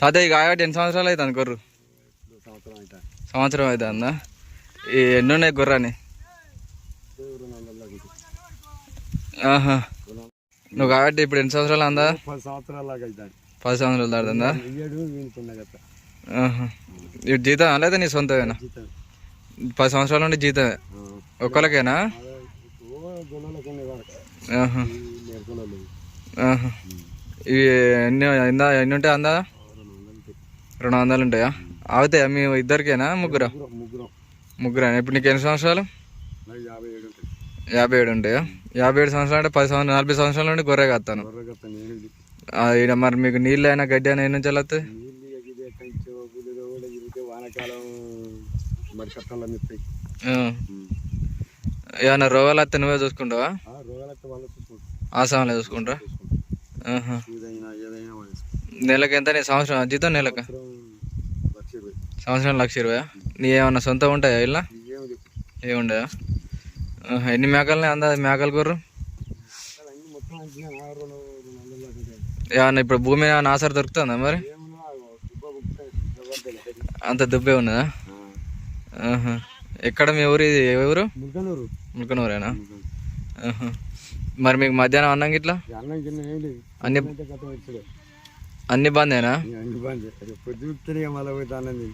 తాతయ్య కాబట్టి ఎన్ని సంవత్సరాలు అవుతుంది గొర్రు? సంవత్సరం అవుతుందా? ఈ ఎన్ని ఉన్నాయి గుర్రాని? ఆహా. నువ్వు కాబట్టి ఇప్పుడు ఎన్ని సంవత్సరాలు అందా? పది సంవత్సరాల పది సంవత్సరాలు దాడుతుందా ఇప్పుడు జీతం లేదా నీ సొంతమేనా? పది సంవత్సరాల నుండి జీతమే? ఒక్కరికేనా ఇవి ఎన్ని ఎన్ని ఉంటాయి అందా? రెండు వందలు ఉంటాయా అవుతాయా మీ ఇద్దరికేనా? ముగ్గురా? ముగ్గురం ఇప్పుడు నీకు ఎన్ని సంవత్సరాలు? యాభై ఏడు ఉంటాయా. యాభై ఏడు సంవత్సరాలు అంటే పది సంవత్సరాలు నలభై సంవత్సరాల నుండి గొర్రె కాస్తాను మరి మీకు నీళ్ళు అయినా గడ్డి అయినా ఎన్ని నుంచి ఏమన్నా రోగాలు వస్తే నువ్వే చూసుకుంటావా? ఆసాంలో చూసుకుంటా. నెలకి ఎంత నీ సంవత్సరం? జీతం నెలకు? సంవత్సరం లక్ష ఇరవై నీ ఏమన్నా సొంతం ఉంటాయా ఇలా ఆహా. ఎన్ని మేకలని అందా మేకలు గుర్రు. ఏమన్నా ఇప్పుడు భూమి ఏమన్నా ఆసర దొరుకుతుందా మరి. అంత దుబ్బే ఉన్నదా. ఎక్కడ మీ ఊరు ఇది ఏ ఊరు ముల్కనూరు ములకనూరేనా. మరి మీకు మధ్యాహ్నం అన్నం గిట్లా అన్నం అన్ని బందేనా? అన్ని బంద్ అది పొద్దునే మళ్ళీ.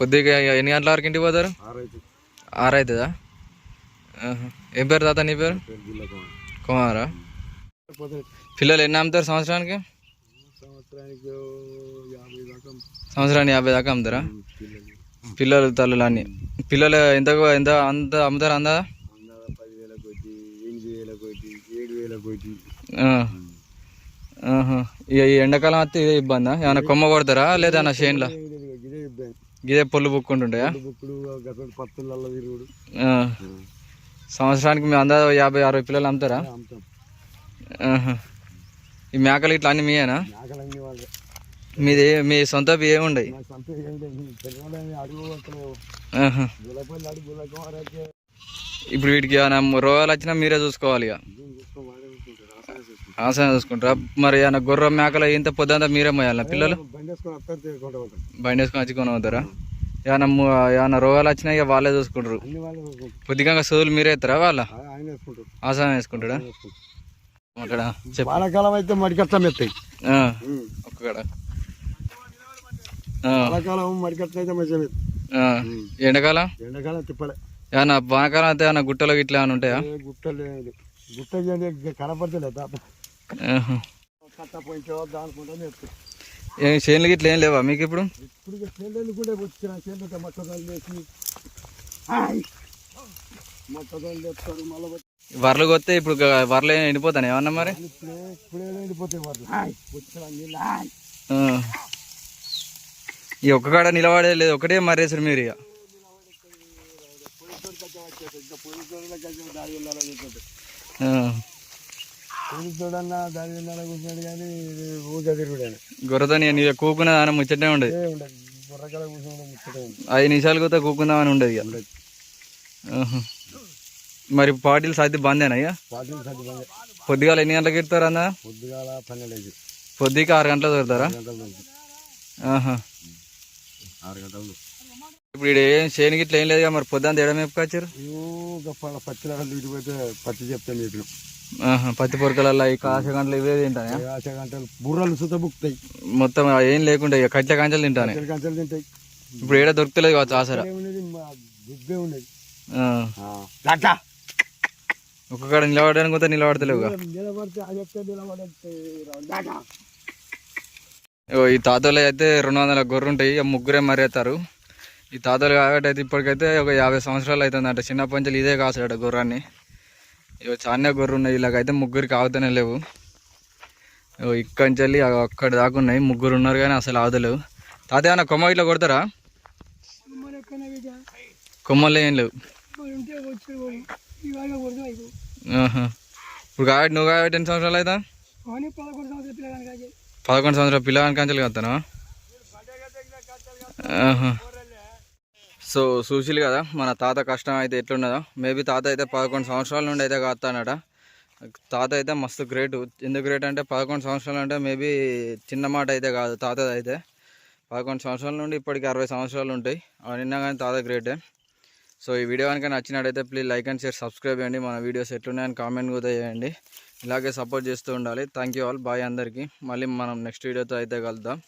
పొద్దుగా ఎన్ని గంటల వరకు ఇంటికి పోతారు? ఆరు అవుతుందా. ఏం పేరు తాత నీ పేరు? కుమారా. పిల్లలు ఎన్ని అమ్ముతారు సంవత్సరానికి? సంవత్సరానికి యాభై దాకా అమ్ముతారా. పిల్లలు. తల్లులు అన్ని పిల్లలు ఎంత ఎంత అంత అమ్ముతారు అందా? పదివేల కోటి ఎనిమిది వేల కోటి ఏడు వేల కోటి. ఇక ఈ ఎండాకాలం వస్తే ఇదే ఇబ్బందా? ఏమైనా కొమ్మ కొడతారా? లేదా ఏమైనా చేనులో? ఇదే పొల్లు బుక్కుంటుంటాయా. సంవత్సరానికి మీ అందా యాభై అరవై పిల్లలు అమ్ముతారా. ఈ మేకలు ఇట్లా అన్ని మీయేనా? మీది మీ సొంత ఏముండయి ఇప్పుడు వీటికి ఏమైనా రోగాలు వచ్చినా మీరే చూసుకోవాలి ఇక ఏం చూసుకో వాడే చూసుకుంటారు ఆసన చూసుకుంటారు? మరి ఏమైనా గొర్రె మేకలు ఇంత పొద్దంతా మీరే మోయాలనా పిల్లలు? బండి వేసుకొని వచ్చి కొని పోతారా. ఏమైనా రోగాలు వచ్చినా ఇక వాళ్ళే చూసుకుంటారు. కొద్దిగా సోదులు మీరే ఎత్తారా వాళ్ళ? ఆయన ఆసనం వేసుకుంటాడా? చెప్పు. వానాకాలం అయితే ఆ, ఒక్కక్కడ. ఆ, వానాకాలం అయితే మంచిగా. ఎండాకాలం? ఎండాకాలం తిప్పలే. ఏమన్నా వానకాలం అయితే ఏమన్నా గుట్టలు గిట్ల ఏమైనా ఉంటాయా? గుట్టలు గుట్ట చేయండి ఏం చేనులు గిట్ల ఏం లేవా మీకు ఇప్పుడు? ఇప్పుడు వచ్చిన మళ్ళీ వరలు కొత్తే ఇప్పుడు వరలు ఎండిపోతాను ఏమన్నా మరి? ఇప్పుడే ఈ ఒక్క కాడ నిలబడే లేదు ఒకటే మరేసారు మీరు ఇక ఇంకా దారి వెళ్ళాలని ఆ. పోలీసు చూడన్నా దారి వెళ్ళాలని కూర్చున్నాడు కానీ ఊగా తిరుగుడాను గొర్రెతో నీ కూకునే దాని ముచ్చటే ఉండదు. ముచ్చటే ఐదు నిమిషాలు కొత్త కూకుందామని ఉండదు ఇక. మరి పాటిల్ సాధ్య బందేనా ఇక? పార్టీ సర్ది బంద్. పొద్దుగాల ఎన్ని గంటలకు ఇస్తారు అన్న? పొద్దుగాల పన్నెండు పొద్దుకి ఆరు గంటలకు దొరుకుతారా ఆరు గంటల గంటల ఇప్పుడు ఏం చేయని గిట్ల ఏం లేదు మరి? పొద్దున్న తేడా మేపుకొచ్చారు? పచ్చి పోతే పచ్చి చెప్తాను చెప్పిన. పత్తి పొరకలల్లో ఈ కాస గంటలు ఇవే తింటానే ఆశ గంటలు బుర్రలు సుత బుక్తాయి మొత్తం ఏం లేకుండా ఇక కట్ల కంచెలు తింటానే. కంచెలు తింటాయి. ఇప్పుడు ఏడ దొరుకుతలేదు కావచ్చు ఆసరా? దుబ్బే ఆ. ఒక్కొక్కడ నిలబడడానికి కూడా నిలబడతలేవు ఈ తాతలు అయితే రెండు వందల గొర్రెలు ఉంటాయి. ముగ్గురే మరేస్తారు ఈ తాతలు కాబట్టి అయితే ఇప్పటికైతే ఒక యాభై సంవత్సరాలు అవుతుంది అంట చిన్న పంచలు ఇదే కాసాడు గుర్రాన్ని ఇక చాలా గొర్రెలు ఉన్నాయి ఇలాగైతే ముగ్గురికి ఆగుతూనే లేవు. ఇగో ఇక్కడి అక్కడి దాకా ఉన్నాయి ముగ్గురు ఉన్నారు కానీ అసలు ఆగుతలేవు తాతయ్య అన్న కొమ్మ ఇట్లా కొడతారా? కొమ్మలు ఏం లేవు. ఇప్పుడు కాబట్టి నువ్వు కాబట్టి ఎన్ని సంవత్సరాలు అవుతా పదకొండు సంవత్సరాల పిల్లగాని కంచెలు కత్తాను సో చూసిలు కదా మన తాత కష్టం అయితే ఎట్లున్నదో. మేబీ తాత అయితే పదకొండు సంవత్సరాల నుండి అయితే కాస్తానట తాత అయితే మస్తు గ్రేట్ ఎందుకు గ్రేట్ అంటే పదకొండు సంవత్సరాలు అంటే మేబీ చిన్న మాట అయితే కాదు తాతది అయితే. పదకొండు సంవత్సరాల నుండి ఇప్పటికి అరవై సంవత్సరాలు ఉంటాయి. నిన్న కానీ తాత గ్రేటే సో ఈ వీడియో కనుక నచ్చినట్టయితే please like and share subscribe చేయండి. మన వీడియోస్ ఎట్లున్నాయని కామెంట్ కూడా చేయండి. ఇలాగే సపోర్ట్ చేస్తూ ఉండాలి. థ్యాంక్ యూ ఆల్ బాయ్ అందరికీ. మళ్ళీ మనం నెక్స్ట్ వీడియోతో అయితే కలుద్దాం.